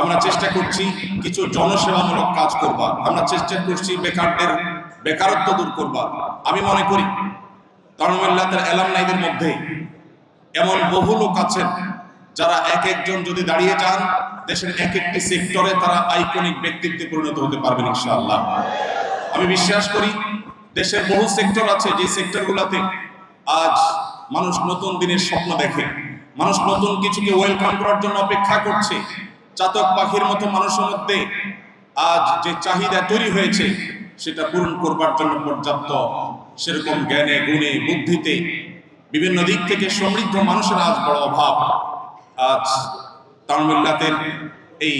আমরা চেষ্টা করছি কিছু জনসেবামূলক কাজ করবার আমরা চেষ্টা করছি বেকারদের বেকারত্ব দূর করবার আমি মনে করি তারুমিল্লাতের এলামনাইদের মধ্যে এমন বহু লোক আছেন যারা এক একজন যদি দাঁড়িয়ে যান, দেশের এক একটি সেক্টরে তারা আইকনিক ব্যক্তিত্বে পরিণত হতে পারবেন ইনশাআল্লাহ। আমি বিশ্বাস করি দেশের বহু সেক্টর আছে যে সেক্টরগুলোতে আজ মানুষ নতুন দিনের স্বপ্ন দেখে। মানুষ নতুন কিছুকে ওয়েলকাম করার জন্য অপেক্ষা করছে। চাতক পাখির মতো মানুষের মধ্যে আজ যে চাহিদা তৈরি হয়েছে, সেটা পূরণ করবার জন্য পর্যাপ্ত সেরকম জ্ঞানে, গুণে, বুদ্ধিতে, বিভিন্ন দিক থেকে সমৃদ্ধ মানুষের আজ বড় অভাব। আজ তামিল্লাতের এই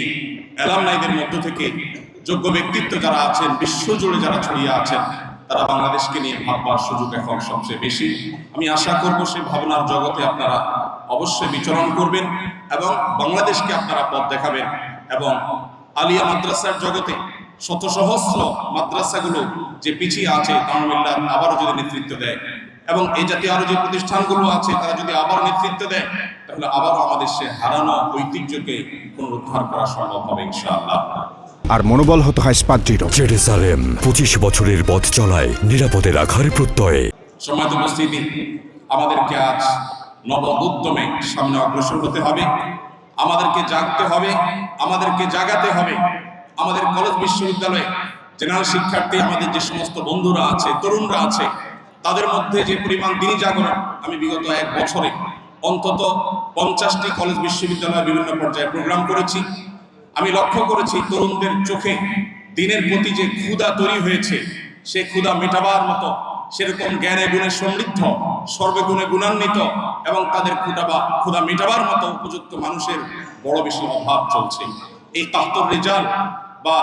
অ্যালামনাইদের মধ্য থেকে যোগ্য ব্যক্তিত্ব যারা আছেন, বিশ্বজুড়ে যারা ছড়িয়ে আছেন তারা বাংলাদেশকে নিয়ে ভাববার সুযোগ এখন সবচেয়ে বেশি। আমি আশা করব সেই ভাবনার জগতে আপনারা অবশ্যই বিচরণ করবেন এবং বাংলাদেশকে আপনারা পথ দেখাবেন এবং আলিয়া মাদ্রাসার জগতে শত সহস্র মাদ্রাসাগুলো যে পিছিয়ে আছে তামিল্লা আবারও যদি নেতৃত্ব দেয় এবং এই জাতীয় আরও যে প্রতিষ্ঠানগুলো আছে তারা যদি আবার নেতৃত্ব দেয়, তাহলে আবারও আমাদের সে হারানো ঐতিহ্যকে পুনরুদ্ধার করা সম্ভব হবে ইনশাআল্লাহ। আর মনোবল হতে হয় স্পাদ্রিত জেরুসালেম পঁচিশ বছরের পথ চলায় নিরাপদে রাখার প্রত্যয়ে। সময় উপস্থিতি আমাদেরকে আজ নব উদ্যমে সামনে অগ্রসর হতে হবে। আমাদেরকে জাগতে হবে আমাদেরকে জাগাতে হবে। আমাদের কলেজ বিশ্ববিদ্যালয়ে জেনারেল শিক্ষার্থী আমাদের যে সমস্ত বন্ধুরা আছে তরুণরা আছে তাদের মধ্যে যে পরিমাণ দিনই জাগরণ আমি বিগত এক বছরে অন্তত পঞ্চাশটি কলেজ বিশ্ববিদ্যালয়ে বিভিন্ন পর্যায়ে প্রোগ্রাম করেছি। আমি লক্ষ্য করেছি তরুণদের চোখে দিনের প্রতি যে ক্ষুদা তৈরি হয়েছে সে ক্ষুদা মেটাবার মতো সেরকম জ্ঞানে গুণে সমৃদ্ধ সর্বগুণে গুণান্বিত এবং তাদের ক্ষুধা বা ক্ষুধা মেটাবার মতো উপযুক্ত মানুষের বড় বেশি অভাব চলছে। এই তাহতর রেজাল বা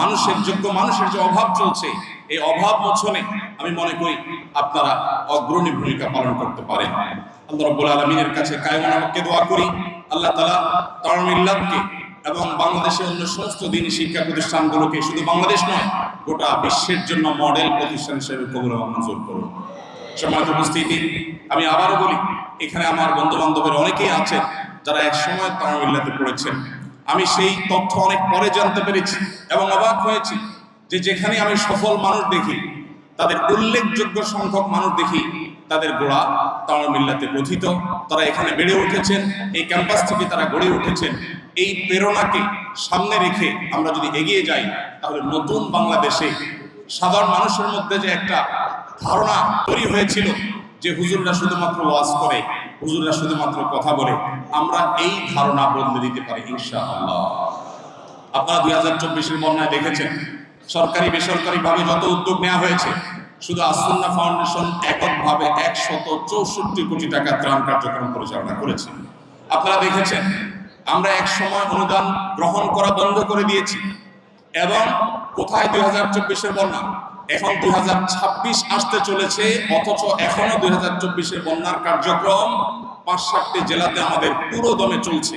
মানুষের যোগ্য মানুষের যে অভাব চলছে, এই অভাব মোচনে আমি মনে করি আপনারা অগ্রণী ভূমিকা পালন করতে পারেন। আল্লাহ রব্বুল আলমিনের কাছে কায়মনামকে দোয়া করি। আল্লাহ তালা তারমিল্লাদকে এবং বাংলাদেশের অন্য সমস্ত দিনই শিক্ষা প্রতিষ্ঠানগুলোকে শুধু বাংলাদেশ নয়, গোটা বিশ্বের জন্য মডেল প্রতিষ্ঠান হিসেবে কবুল মঞ্জুর করুন। সম্মানিত উপস্থিতি, আমি আবারও বলি, এখানে আমার বন্ধু বান্ধবের অনেকেই আছেন যারা এক সময় তামিল্লাতে পড়েছেন। আমি সেই তথ্য অনেক পরে জানতে পেরেছি এবং অবাক হয়েছি যে যেখানে আমি সফল মানুষ দেখি, তাদের উল্লেখযোগ্য সংখ্যক মানুষ দেখি, তাদের গোড়া তামিল্লাতে কথিত। তারা এখানে বেড়ে উঠেছেন, এই ক্যাম্পাস থেকে তারা গড়ে উঠেছেন। এই প্রেরণাকে সামনে রেখে আমরা যদি এগিয়ে যাই, তাহলে নতুন বাংলাদেশে সাধারণ মানুষের মধ্যে যে একটা ধারণা তৈরি হয়েছিল যে হুজুররা শুধুমাত্র ওয়াজ করে, হুজুররা শুধুমাত্র কথা বলে, আমরা এই ধারণা বদলে দিতে পারি ইনশাআল্লাহ। আপনারা দুই হাজার চব্বিশের বন্যায় দেখেছেন, সরকারি বেসরকারি ভাবে যত উদ্যোগ নেওয়া হয়েছে, শুধু আসুন্না ফাউন্ডেশন এককভাবে একশত চৌষট্টি কোটি টাকা ত্রাণ কার্যক্রম পরিচালনা করেছে। আপনারা দেখেছেন আমরা এক সময় অনুদান গ্রহণ করা বন্ধ করে দিয়েছি। এবং কোথায় দুই হাজার চব্বিশের বন্যা? এখন দুই হাজার ছাব্বিশ আসতে চলেছে, অথচ এখনও দুই হাজার চব্বিশের বন্যার কার্যক্রম পাঁচ সাতটি জেলাতে আমাদের পুরো দমে চলছে।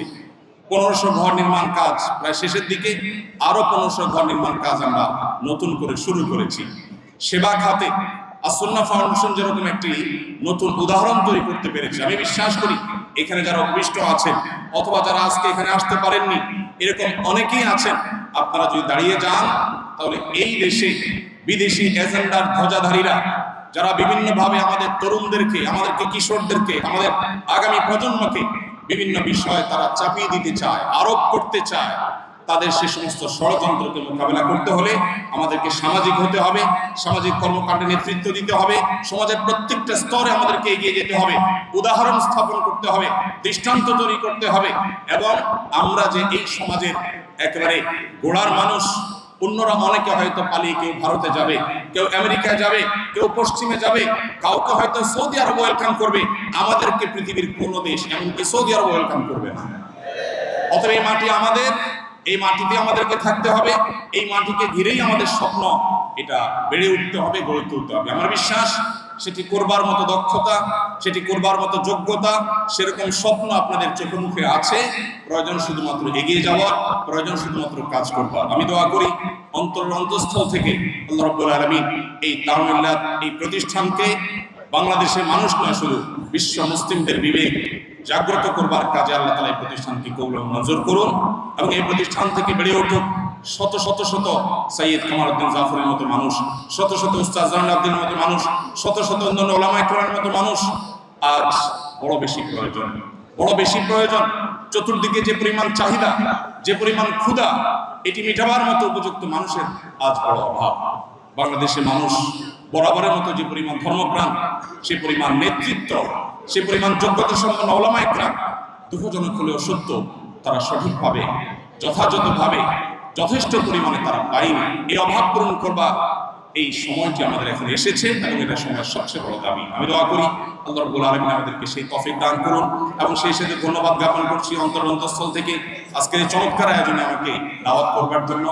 পনেরোশো ঘর নির্মাণ কাজ প্রায় শেষের দিকে, আরও পনেরোশো ঘর নির্মাণ কাজ আমরা নতুন করে শুরু করেছি। সেবা খাতে আসন্না ফাউন্ডেশন যেরকম একটি নতুন উদাহরণ তৈরি করতে পেরেছে, আমি বিশ্বাস করি এখানে যারা অভিষ্ট আছেন অথবা যারা আজকে এখানে আসতে পারেননি, এরকম অনেকেই আছেন। আপনারা যদি দাঁড়িয়ে যান, তাহলে এই দেশে বিদেশি এজেন্ডার ধ্বজাধারীরা, যারা বিভিন্নভাবে আমাদের তরুণদেরকে, আমাদেরকে কিশোরদেরকে, আমাদের আগামী প্রজন্মকে বিভিন্ন বিষয়ে তারা চাপিয়ে দিতে চায়, আরোপ করতে চায় তাদের সে সমস্ত ষড়যন্ত্রকে মোকাবেলা করতে হলে আমাদেরকে সামাজিক হতে হবে, সামাজিক কর্মকাণ্ডে নেতৃত্ব দিতে হবে, সমাজের প্রত্যেকটা স্তরে আমাদেরকে এগিয়ে যেতে হবে, উদাহরণ স্থাপন করতে হবে, দৃষ্টান্ত তৈরি করতে হবে এবং আমরা যে এই সমাজের একেবারে গোড়ার মানুষ, অন্যরা অনেকে হয়তো পালিয়ে কেউ ভারতে যাবে, কেউ আমেরিকায় যাবে, কেউ পশ্চিমে যাবে, কাউকে হয়তো সৌদি আরব ওয়েলকাম করবে, আমাদেরকে পৃথিবীর কোনো দেশ এমনকি সৌদি আরব ওয়েলকাম করবে না। অতএব এই মাটি আমাদের এই মাটিতে আমাদেরকে থাকতে হবে, এই মাটিকে ঘিরেই আমাদের স্বপ্ন, এটা বেড়ে উঠতে হবে, গড়ে তুলতে হবে। আমার বিশ্বাস, সেটি করবার মতো দক্ষতা, সেটি করবার মতো যোগ্যতা, সেরকম স্বপ্ন আপনাদের চোখে মুখে আছে, প্রয়োজন শুধুমাত্র এগিয়ে যাওয়ার, প্রয়োজন শুধুমাত্র কাজ করবার। আমি দোয়া করি অন্তর অন্তঃস্থল থেকে আল্লাহ রব্বুল আলমী এই তামিল্লাত এই প্রতিষ্ঠানকে বাংলাদেশের মানুষ নয়, শুধু বিশ্ব মুসলিমদের বিবেক জাগ্রত করবার কাজে আল্লাহ তালা এই প্রতিষ্ঠানকে কৌল নজর করুন এবং এই প্রতিষ্ঠান থেকে বেড়ে উঠুক শত শত শত সৈয়দ কামালউদ্দিন জাফরের মতো মানুষ, শত শত উস্তাদ জাহানুদ্দিনের মতো মানুষ, শত শত অন্যান্য ওলামা ইকরামের মতো মানুষ। আজ বড় বেশি প্রয়োজন, বড় বেশি প্রয়োজন। চতুর্দিকে যে পরিমাণ চাহিদা, যে পরিমাণ ক্ষুধা, এটি মেটাবার মতো উপযুক্ত মানুষের আজ বড় অভাব। বাংলাদেশের মানুষ বরাবরের মতো যে পরিমাণ ধর্মপ্রাণ, সে পরিমাণ নেতৃত্ব, সে পরিমাণ যোগ্যতা সম্পন্ন ওলামা একরাম দুঃখজনক হলেও সত্য, তারা সঠিকভাবে, যথাযথভাবে, যথেষ্ট পরিমাণে তারা পায়নি এই অভাব পূরণ করবা এই সময়টি আমাদের এখন এসেছে এবং এটা সময়ের সবচেয়ে বড় দাবি। আমি দোয়া করি আল্লাহ আলমিন আমাদেরকে সেই তফিক দান করুন এবং সেই সাথে ধন্যবাদ জ্ঞাপন করছি অন্তর অন্তঃস্থল থেকে। আজকের এই চমৎকার আয়োজনে আমাকে দাওয়াত করবার জন্য,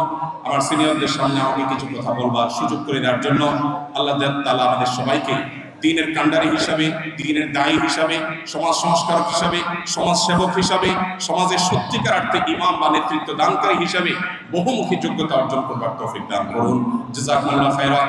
আমার সিনিয়রদের সামনে আমাকে কিছু কথা বলবার সুযোগ করে দেওয়ার জন্য আল্লাহ তাআলা আমাদের সবাইকে দিনের কাণ্ডারি হিসাবে, দিনের দায়ী হিসাবে, সমাজ সংস্কারক হিসাবে, সমাজ সেবক হিসাবে, সমাজের সত্যিকার অর্থে ইমাম বা নেতৃত্ব দানকারী হিসাবে বহুমুখী যোগ্যতা অর্জন করবার তৌফিক দান করুন। জাযাকুমুল্লাহ খায়রা